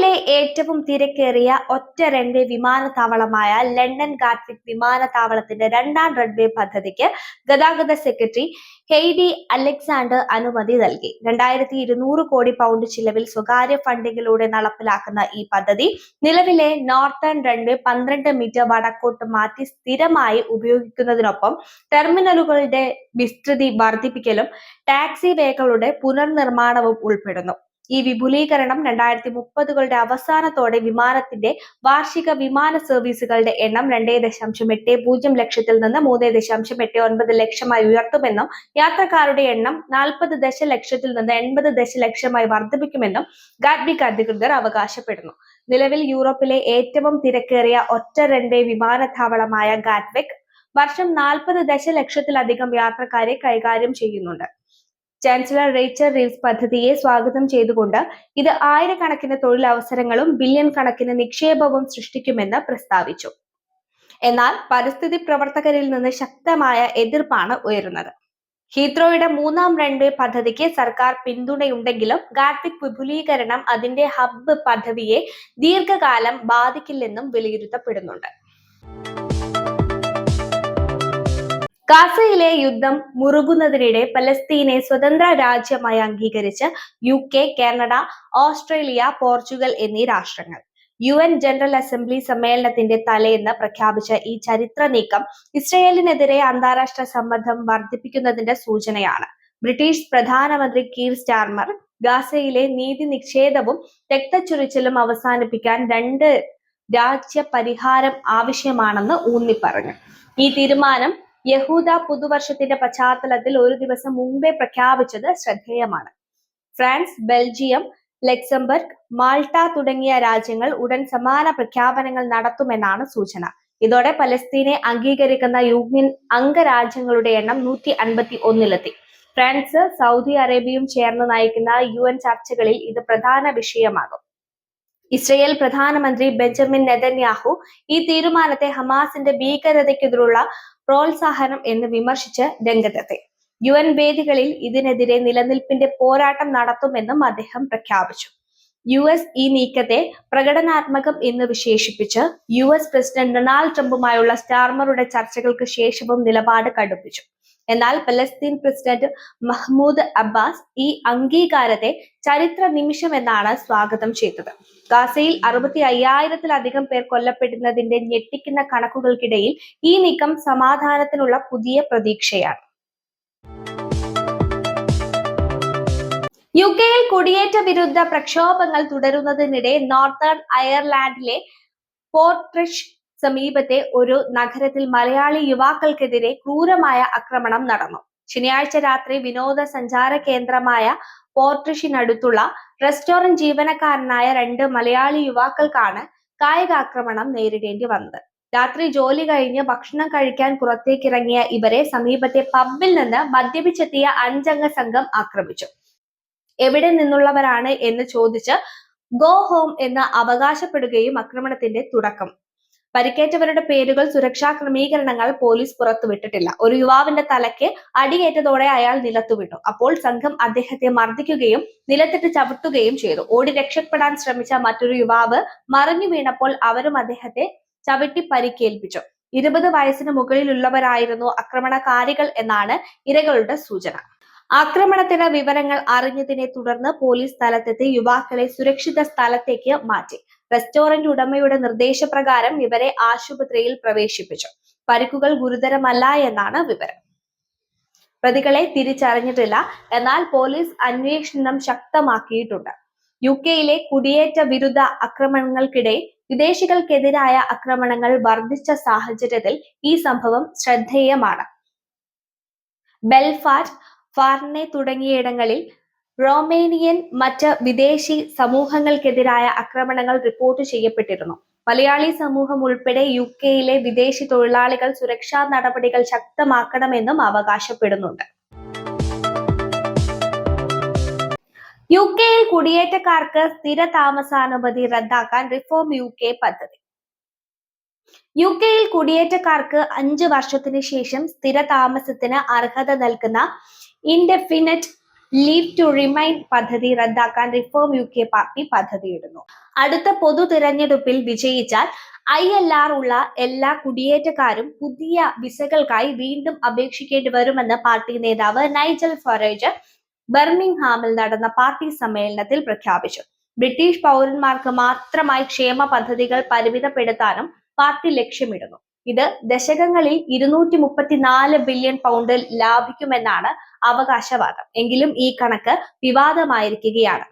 കെയിലെ ഏറ്റവും തിരക്കേറിയ ഒറ്റ റൺവേ വിമാനത്താവളമായ ലണ്ടൻ ഗാറ്റ്വിക് വിമാനത്താവളത്തിന്റെ രണ്ടാം റൺവേ പദ്ധതിക്ക് ഗതാഗത സെക്രട്ടറി ഹെയ്ഡി അലക്സാണ്ടർ അനുമതി നൽകി. രണ്ടായിരത്തി ഇരുന്നൂറ് കോടി പൗണ്ട് ചിലവിൽ സ്വകാര്യ ഫണ്ടിങ്ങിലൂടെ നടപ്പിലാക്കുന്ന ഈ പദ്ധതി നിലവിലെ നോർത്തേൺ റൺവേ പന്ത്രണ്ട് മീറ്റർ വടക്കോട്ട് മാറ്റി സ്ഥിരമായി ഉപയോഗിക്കുന്നതിനൊപ്പം ടെർമിനലുകളുടെ വിസ്തൃതി വർദ്ധിപ്പിക്കലും ടാക്സി വേകളുടെ പുനർനിർമ്മാണവും ഉൾപ്പെടുന്നു. ഈ വിപുലീകരണം രണ്ടായിരത്തി മുപ്പതുകളുടെ അവസാനത്തോടെ വിമാനത്തിന്റെ വാർഷിക വിമാന സർവീസുകളുടെ എണ്ണം രണ്ടേ ദശാംശം എട്ട് പൂജ്യം ലക്ഷത്തിൽ നിന്ന് മൂന്ന് ദശാംശം എട്ട് ഒൻപത് ലക്ഷമായി ഉയർത്തുമെന്നും യാത്രക്കാരുടെ എണ്ണം നാൽപ്പത് ദശലക്ഷത്തിൽ നിന്ന് എൺപത് ദശലക്ഷമായി വർദ്ധിപ്പിക്കുമെന്നും ഗാഡ്ബിക് അധികൃതർ അവകാശപ്പെടുന്നു. നിലവിൽ യൂറോപ്പിലെ ഏറ്റവും തിരക്കേറിയ ഒറ്റ റൺവേ വിമാനത്താവളമായ ഗാറ്റ്വിക് വർഷം നാൽപ്പത് ദശലക്ഷത്തിലധികം യാത്രക്കാരെ കൈകാര്യം ചെയ്യുന്നുണ്ട്. ചാൻസലർ റേച്ചർ റീവ്സ് പദ്ധതിയെ സ്വാഗതം ചെയ്തുകൊണ്ട് ഇത് ആയിരക്കണക്കിന് തൊഴിലവസരങ്ങളും ബില്യൺ കണക്കിന് നിക്ഷേപവും സൃഷ്ടിക്കുമെന്ന് പ്രസ്താവിച്ചു. എന്നാൽ പരിസ്ഥിതി പ്രവർത്തകരിൽ നിന്ന് ശക്തമായ എതിർപ്പാണ് ഉയരുന്നത്. ഹീത്രോയുടെ മൂന്നാം റൺവേ പദ്ധതിക്ക് സർക്കാർ പിന്തുണയുണ്ടെങ്കിലും ഗാർട്ടിക് വിപുലീകരണം അതിന്റെ ഹബ്ബ് പദ്ധതിയെ ദീർഘകാലം ബാധിക്കില്ലെന്നും വിലയിരുത്തപ്പെടുന്നുണ്ട്. ഗാസയിലെ യുദ്ധം മുറുകുന്നതിനിടെ പലസ്തീനെ സ്വതന്ത്ര രാജ്യമായി അംഗീകരിച്ച് U K Canada Australia Portugal എന്നീ രാഷ്ട്രങ്ങൾ. യു എൻ ജനറൽ അസംബ്ലി സമ്മേളനത്തിന്റെ തലേന്ന് പ്രഖ്യാപിച്ച ഈ ചരിത്ര നീക്കം ഇസ്രയേലിനെതിരെ അന്താരാഷ്ട്ര സമ്മർദ്ദം വർദ്ധിപ്പിക്കുന്നതിന്റെ സൂചനയാണ്. ബ്രിട്ടീഷ് പ്രധാനമന്ത്രി കീർ സ്റ്റാർമർ ഗാസയിലെ നീതി നിക്ഷേപവും രക്തച്ചൊരിച്ചിലും അവസാനിപ്പിക്കാൻ രണ്ട് രാജ്യ പരിഹാരം ആവശ്യമാണെന്ന് ഊന്നിപ്പറഞ്ഞു. ഈ തീരുമാനം യഹൂദ പുതുവർഷത്തിന്റെ പശ്ചാത്തലത്തിൽ ഒരു ദിവസം മുമ്പേ പ്രഖ്യാപിച്ചത് ശ്രദ്ധേയമാണ്. ഫ്രാൻസ് ബെൽജിയം ലക്സംബർഗ് മാൾട്ട തുടങ്ങിയ രാജ്യങ്ങൾ ഉടൻ സമാന പ്രഖ്യാപനങ്ങൾ നടത്തുമെന്നാണ് സൂചന. ഇതോടെ പലസ്തീനെ അംഗീകരിക്കുന്ന യൂണിയൻ അംഗരാജ്യങ്ങളുടെ എണ്ണം നൂറ്റി അൻപത്തി ഒന്നിലെത്തി ഫ്രാൻസ് സൗദി അറേബ്യയും ചേർന്ന് നയിക്കുന്ന യു ചർച്ചകളിൽ ഇത് പ്രധാന വിഷയമാകും. ഇസ്രയേൽ പ്രധാനമന്ത്രി ബെഞ്ചമിൻ നെതന്യാഹു ഈ തീരുമാനത്തെ ഹമാസിന്റെ ഭീകരതയ്ക്കെതിരുള്ള പ്രോത്സാഹനം എന്ന് വിമർശിച്ച് രംഗത്തെത്തി. യു എൻ വേദികളിൽ ഇതിനെതിരെ നിലനിൽപ്പിന്റെ പോരാട്ടം നടത്തുമെന്നും അദ്ദേഹം പ്രഖ്യാപിച്ചു. യു എസ് ഈ നീക്കത്തെ പ്രകടനാത്മകം എന്ന് വിശേഷിപ്പിച്ച് യു എസ് പ്രസിഡന്റ് ഡൊണാൾഡ് ട്രംപുമായുള്ള സ്റ്റാർമറുടെ ചർച്ചകൾക്ക് ശേഷവും നിലപാട് കടുപ്പിച്ചു. എന്നാൽ പലസ്തീൻ പ്രസിഡന്റ് മഹ്മൂദ് അബ്ബാസ് ഈ അംഗീകാരത്തെ ചരിത്ര നിമിഷം എന്നാണ് സ്വാഗതം ചെയ്തത്. ഗാസയിൽ അറുപത്തി അയ്യായിരത്തിലധികം പേർ കൊല്ലപ്പെടുന്നതിന്റെ ഞെട്ടിക്കുന്ന കണക്കുകൾക്കിടയിൽ ഈ നീക്കം സമാധാനത്തിനുള്ള പുതിയ പ്രതീക്ഷയാണ്. യു കെയിൽ കുടിയേറ്റ വിരുദ്ധ പ്രക്ഷോഭങ്ങൾ തുടരുന്നതിനിടെ നോർത്തേൺ അയർലാൻഡിലെ പോർട്രിഷ് സമീപത്തെ ഒരു നഗരത്തിൽ മലയാളി യുവാക്കൾക്കെതിരെ ക്രൂരമായ ആക്രമണം നടന്നു. ശനിയാഴ്ച രാത്രി വിനോദസഞ്ചാര കേന്ദ്രമായ പോർട്രിഷിനടുത്തുള്ള റെസ്റ്റോറന്റ് ജീവനക്കാരനായ രണ്ട് മലയാളി യുവാക്കൾക്കാണ് കായികാക്രമണം നേരിടേണ്ടി വന്നത്. രാത്രി ജോലി കഴിഞ്ഞ് ഭക്ഷണം കഴിക്കാൻ പുറത്തേക്കിറങ്ങിയ ഇവരെ സമീപത്തെ പബ്ബിൽ നിന്ന് മദ്യപിച്ചെത്തിയ അഞ്ചംഗ സംഘം ആക്രമിച്ചു. എവിടെ നിന്നുള്ളവരാണ് എന്ന് ചോദിച്ച് ഗോ ഹോം എന്ന് അവകാശപ്പെടുകയും ആക്രമണത്തിന്റെ തുടക്കം. പരിക്കേറ്റവരുടെ പേരുകൾ സുരക്ഷാ ക്രമീകരണങ്ങൾ പോലീസ് പുറത്തുവിട്ടിട്ടില്ല. ഒരു യുവാവിന്റെ തലയ്ക്ക് അടിയേറ്റതോടെ അയാൾ നിലത്തു നിലത്തുവിട്ടു. അപ്പോൾ സംഘം അദ്ദേഹത്തെ മർദ്ദിക്കുകയും നിലത്തിട്ട് ചവിട്ടുകയും ചെയ്തു. ഓടി രക്ഷപ്പെടാൻ ശ്രമിച്ച മറ്റൊരു യുവാവ് മറിഞ്ഞു വീണപ്പോൾ അവരും അദ്ദേഹത്തെ ചവിട്ടി പരിക്കേൽപ്പിച്ചു. ഇരുപത് വയസ്സിന് മുകളിലുള്ളവരായിരുന്നു ആക്രമണകാരികൾ എന്നാണ് ഇരകളുടെ സൂചന. ആക്രമണത്തിന് വിവരങ്ങൾ അറിഞ്ഞതിനെ തുടർന്ന് പോലീസ് സ്ഥലത്തെത്തി യുവാക്കളെ സുരക്ഷിത സ്ഥലത്തേക്ക് മാറ്റി. റെസ്റ്റോറന്റ് ഉടമയുടെ നിർദ്ദേശപ്രകാരം ഇവരെ ആശുപത്രിയിൽ പ്രവേശിപ്പിച്ചു. പരിക്കുകൾ ഗുരുതരമല്ല എന്നാണ് വിവരം. പ്രതികളെ തിരിച്ചറിഞ്ഞിട്ടില്ല. എന്നാൽ പോലീസ് അന്വേഷണം ശക്തമാക്കിയിട്ടുണ്ട്. യു കെയിലെ കുടിയേറ്റ വിരുദ്ധ ആക്രമണങ്ങൾക്കിടെ വിദേശികൾക്കെതിരായ ആക്രമണങ്ങൾ വർദ്ധിച്ച സാഹചര്യത്തിൽ ഈ സംഭവം ശ്രദ്ധേയമാണ്. ബെൽഫാറ്റ് ഫാർനെ തുടങ്ങിയിടങ്ങളിൽ റൊമേനിയൻ മറ്റ് വിദേശി സമൂഹങ്ങൾക്കെതിരായ ആക്രമണങ്ങൾ റിപ്പോർട്ട് ചെയ്യപ്പെട്ടിരുന്നു. മലയാളി സമൂഹം ഉൾപ്പെടെ യു കെയിലെ വിദേശി തൊഴിലാളികൾ സുരക്ഷാ നടപടികൾ ശക്തമാക്കണമെന്നും അവകാശപ്പെടുന്നുണ്ട്. യു കെയിൽ കുടിയേറ്റക്കാർക്ക് സ്ഥിര താമസാനുമതി റദ്ദാക്കാൻ റിഫോം യു കെ പദ്ധതി. യു കെയിൽ കുടിയേറ്റക്കാർക്ക് അഞ്ച് വർഷത്തിന് ശേഷം സ്ഥിര താമസത്തിന് അർഹത നൽകുന്ന ഇൻഡെഫിനറ്റ് ലീവ് ടു റിമൈൻഡ് പദ്ധതി റദ്ദാക്കാൻ റിഫോം യു കെ പാർട്ടി പദ്ധതിയിടുന്നു. അടുത്ത പൊതു തിരഞ്ഞെടുപ്പിൽ വിജയിച്ചാൽ ഐ എൽ ആർ ഉള്ള എല്ലാ കുടിയേറ്റക്കാരും പുതിയ വിസകൾക്കായി വീണ്ടും അപേക്ഷിക്കേണ്ടി വരുമെന്ന് പാർട്ടി നേതാവ് നൈജൽ ഫറേജ് ബർമിംഗ്ഹാമിൽ നടന്ന പാർട്ടി സമ്മേളനത്തിൽ പ്രഖ്യാപിച്ചു. ബ്രിട്ടീഷ് പൗരന്മാർക്ക് മാത്രമായി ക്ഷേമ പദ്ധതികൾ പരിമിതപ്പെടുത്താനും പാർട്ടി ലക്ഷ്യമിടുന്നു. ഇത് ദശകങ്ങളിൽ ഇരുന്നൂറ്റി മുപ്പത്തിനാല് ബില്യൺ പൗണ്ട് ലാഭിക്കുമെന്നാണ് അവകാശവാദം. എങ്കിലും ഈ കണക്ക് വിവാദമായിരിക്കുകയാണ്.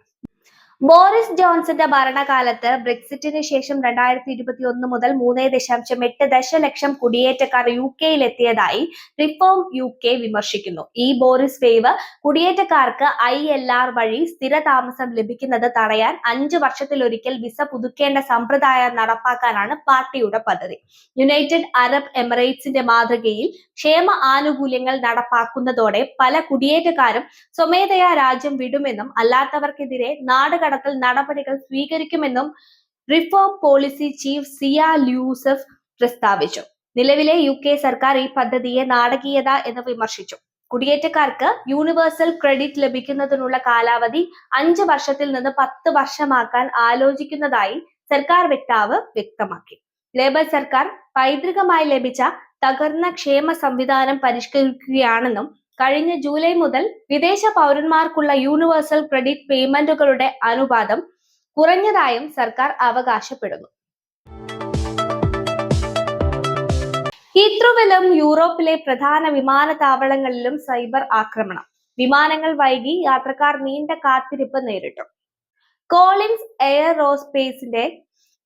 ബോറിസ് ജോൺസന്റെ ഭരണകാലത്ത് ബ്രെക്സിറ്റിന് ശേഷം രണ്ടായിരത്തി ഇരുപത്തി ഒന്ന് മുതൽ മൂന്ന് ദശാംശം എട്ട് ദശലക്ഷം കുടിയേറ്റക്കാർ യു കെയിൽ എത്തിയതായി റിഫോം യു കെ വിമർശിക്കുന്നു. ഈ ബോറിസ് വേവ് കുടിയേറ്റക്കാർക്ക് ഐ എൽ ആർ വഴി സ്ഥിര താമസം ലഭിക്കുന്നത് തടയാൻ അഞ്ചു വർഷത്തിലൊരിക്കൽ വിസ പുതുക്കേണ്ട സമ്പ്രദായം നടപ്പാക്കാനാണ് പാർട്ടിയുടെ പദ്ധതി. യുണൈറ്റഡ് അറബ് എമിറേറ്റ്സിന്റെ മാതൃകയിൽ ക്ഷേമ ആനുകൂല്യങ്ങൾ നടപ്പാക്കുന്നതോടെ പല കുടിയേറ്റക്കാരും സ്വമേധയാ രാജ്യം വിടുമെന്നും അല്ലാത്തവർക്കെതിരെ നാട് കടത്തൽ നടപടികൾ സ്വീകരിക്കുമെന്നും reform policy chief Zia Yusuf പ്രസ്താവിച്ചു. നിലവിലെ യു കെ സർക്കാർ ഈ പദ്ധതിയെ നാടകീയത എന്ന് വിമർശിച്ചു. കുടിയേറ്റക്കാർക്ക് യൂണിവേഴ്സൽ ക്രെഡിറ്റ് ലഭിക്കുന്നതിനുള്ള കാലാവധി അഞ്ച് വർഷത്തിൽ നിന്ന് പത്ത് വർഷമാക്കാൻ ആലോചിക്കുന്നതായി സർക്കാർ വക്താവ് വ്യക്തമാക്കി. ലേബർ സർക്കാർ പൈതൃകമായി ലഭിച്ച തകർന്ന ക്ഷേമ സംവിധാനം പരിഷ്കരിക്കുകയാണെന്നും കഴിഞ്ഞ ജൂലൈ മുതൽ വിദേശ പൗരന്മാർക്കുള്ള യൂണിവേഴ്സൽ ക്രെഡിറ്റ് പേയ്മെന്റുകളുടെ അനുപാതം കുറഞ്ഞതായും സർക്കാർ അവകാശപ്പെടുന്നു. ഹീത്രുവിലും യൂറോപ്പിലെ പ്രധാന വിമാനത്താവളങ്ങളിലും സൈബർ ആക്രമണം. വിമാനങ്ങൾ വൈകി യാത്രക്കാർ നീണ്ട കാത്തിരിപ്പ് നേരിട്ടു. കോളിൻസ് എയറോസ്പേസിന്റെ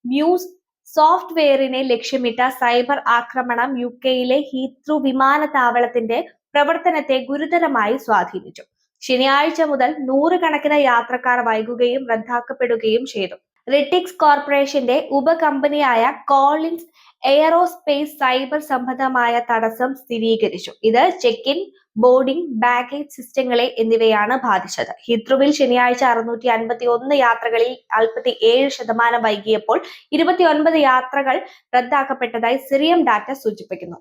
മ്യൂസ് സോഫ്റ്റ്വെയറിനെ ലക്ഷ്യമിട്ട സൈബർ ആക്രമണം യു കെയിലെ ഹീത്രു വിമാനത്താവളത്തിന്റെ പ്രവർത്തനത്തെ ഗുരുതരമായി സ്വാധീനിച്ചു. ശനിയാഴ്ച മുതൽ നൂറുകണക്കിന് യാത്രക്കാർ വൈകുകയും റദ്ദാക്കപ്പെടുകയും ചെയ്തു. റിട്ടിക്സ് കോർപ്പറേഷന്റെ ഉപകമ്പനിയായ കോളിൻസ് എയറോസ്പേസ് സൈബർ സംബന്ധമായ തടസ്സം സ്ഥിരീകരിച്ചു. ഇത് ചെക്ക് ഇൻ ബോർഡിംഗ് ബാഗേജ് സിസ്റ്റങ്ങളെ എന്നിവയാണ് ബാധിച്ചത്. ഹിത്രുവിൽ ശനിയാഴ്ച അറുന്നൂറ്റി അൻപത്തി ഒന്ന് യാത്രകളിൽ നാൽപ്പത്തി ഏഴ് ശതമാനം വൈകിയപ്പോൾ ഇരുപത്തി ഒൻപത് യാത്രകൾ റദ്ദാക്കപ്പെട്ടതായി സിറിയം ഡാറ്റ സൂചിപ്പിക്കുന്നു.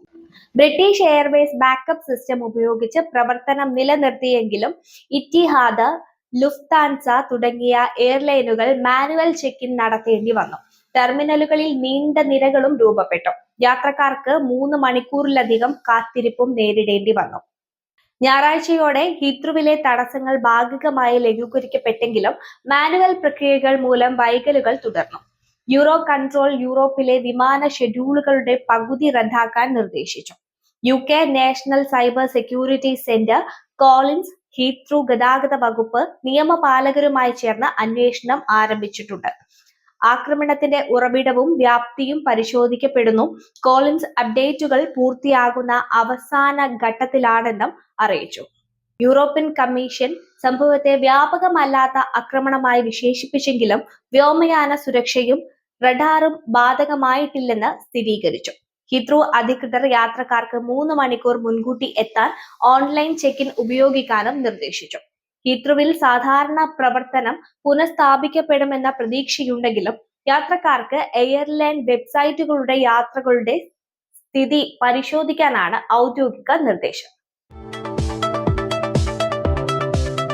ബ്രിട്ടീഷ് എയർവേസ് ബാക്കപ്പ് സിസ്റ്റം ഉപയോഗിച്ച് പ്രവർത്തനം നിലനിർത്തിയെങ്കിലും ഇറ്റിഹാദ് ലുഫ്താൻസ തുടങ്ങിയ എയർലൈനുകൾ മാനുവൽ ചെക്കിൻ നടത്തേണ്ടി വന്നു. ടെർമിനലുകളിൽ നീണ്ട നിരകളും രൂപപ്പെട്ടു. യാത്രക്കാർക്ക് മൂന്ന് മണിക്കൂറിലധികം കാത്തിരിപ്പും നേരിടേണ്ടി വന്നു. ഞായറാഴ്ചയോടെ ഹീത്രുവിലെ തടസ്സങ്ങൾ ഭാഗികമായി ലഘൂകരിക്കപ്പെട്ടെങ്കിലും മാനുവൽ പ്രക്രിയകൾ മൂലം വൈകലുകൾ തുടർന്നു. യൂറോ കൺട്രോൾ യൂറോപ്പിലെ വിമാന ഷെഡ്യൂളുകളുടെ പകുതി റദ്ദാക്കാൻ നിർദ്ദേശിച്ചു. U K National Cyber Security Centre Collins Heathrow ഗതാഗത വകുപ്പ് നിയമപാലകരുമായി ചേർന്ന് അന്വേഷണം ആരംഭിച്ചിട്ടുണ്ട്. ആക്രമണത്തിന്റെ ഉറവിടവും വ്യാപ്തിയും പരിശോധിക്കപ്പെടുന്നു. കോളിൻസ് അപ്ഡേറ്റുകൾ പൂർത്തിയാകുന്ന അവസാന ഘട്ടത്തിലാണെന്നും അറിയിച്ചു. യൂറോപ്യൻ കമ്മീഷൻ സംഭവത്തെ വ്യാപകമല്ലാത്ത ആക്രമണമായി വിശേഷിപ്പിച്ചെങ്കിലും വ്യോമയാന സുരക്ഷയും റഡാറും ബാധകമായിട്ടില്ലെന്ന് സ്ഥിരീകരിച്ചു. ഹിത്രു അധികൃതർ യാത്രക്കാർക്ക് മൂന്ന് മണിക്കൂർ മുൻകൂട്ടി എത്താൻ ഓൺലൈൻ ചെക്ക് ഇൻ ഉപയോഗിക്കാനും നിർദ്ദേശിച്ചു. ഹിത്രുവിൽ സാധാരണ പ്രവർത്തനം പുനഃസ്ഥാപിക്കപ്പെടുമെന്ന പ്രതീക്ഷയുണ്ടെങ്കിലും യാത്രക്കാർക്ക് എയർലൈൻ വെബ്സൈറ്റുകളുടെ യാത്രകളുടെ സ്ഥിതി പരിശോധിക്കാനാണ് ഔദ്യോഗിക നിർദ്ദേശം.